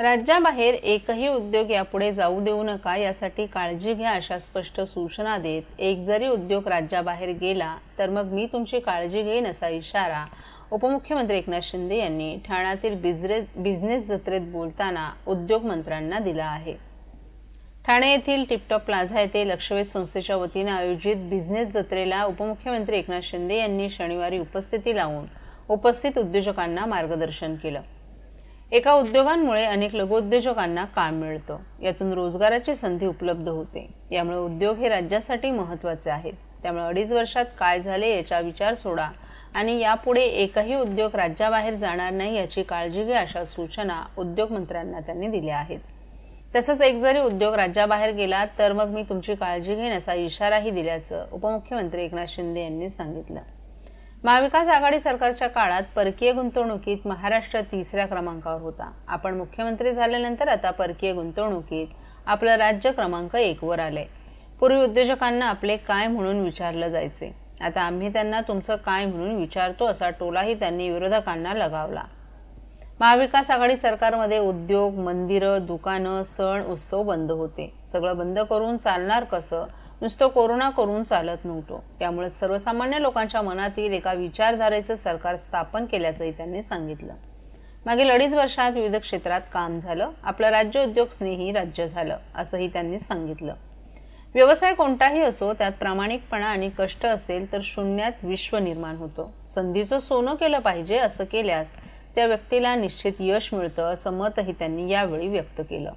राज्याबाहेर एकही उद्योग यापुढे जाऊ देऊ नका यासाठी काळजी घ्या अशा स्पष्ट सूचना देत एक जरी उद्योग राज्याबाहेर गेला तर मग मी तुमची काळजी घेईन असा इशारा उपमुख्यमंत्री एकनाथ शिंदे यांनी ठाण्यातील बिझनेस बिझनेस जत्रेत बोलताना उद्योग मंत्र्यांना दिला आहे. ठाणे येथील टिपटॉप प्लाझा येथे लक्षवेध संस्थेच्या वतीनं आयोजित बिझनेस जत्रेला उपमुख्यमंत्री एकनाथ शिंदे यांनी शनिवारी उपस्थिती लावून उपस्थित उद्योजकांना मार्गदर्शन केलं. एका उद्योगांमुळे अनेक लघुउद्योजकांना काम मिळतं. यातून रोजगाराची संधी उपलब्ध होते. यामुळे उद्योग हे राज्यासाठी महत्त्वाचे आहेत. त्यामुळे अडीच वर्षात काय झाले याचा विचार सोडा आणि यापुढे एकही उद्योग राज्याबाहेर जाणार नाही याची काळजी घ्या अशा सूचना उद्योगमंत्र्यांना त्यांनी दिल्या आहेत. तसंच एक जरी उद्योग राज्याबाहेर गेला तर मग मी तुमची काळजी घेईन असा इशाराही दिल्याचं उपमुख्यमंत्री एकनाथ शिंदे यांनी सांगितलं. महाविकास आघाडी सरकारच्या काळात परकीय गुंतवणुकीत महाराष्ट्र तिसऱ्या क्रमांकावर होता. आपण मुख्यमंत्री झाल्यानंतर आता परकीय गुंतवणुकीत आपलं राज्य क्रमांक एकवर आलंय. पूर्वी उद्योजकांना आपले काय म्हणून विचारलं जायचे? आता आम्ही त्यांना तुमचं काय म्हणून विचारतो असा टोलाही त्यांनी विरोधकांना लगावला. महाविकास आघाडी सरकारमध्ये उद्योग मंदिरं दुकानं सण उत्सव बंद होते. सगळं बंद करून चालणार कसं? नुसतं कोरोना करून चालत नव्हतो. त्यामुळे सर्वसामान्य लोकांच्या मनातील एका विचारधारेचं सरकार स्थापन केल्याचंही त्यांनी सांगितलं. मागील अडीच वर्षात विविध क्षेत्रात काम झालं आपलं राज्य उद्योग स्नेही राज्य झालं असंही त्यांनी सांगितलं. व्यवसाय कोणताही असो त्यात प्रामाणिकपणा आणि कष्ट असेल तर शून्यात विश्व निर्माण होतं. संधीचं सोनं केलं पाहिजे असं केल्यास त्या व्यक्तीला निश्चित यश मिळतं असं मतही त्यांनी यावेळी व्यक्त केलं.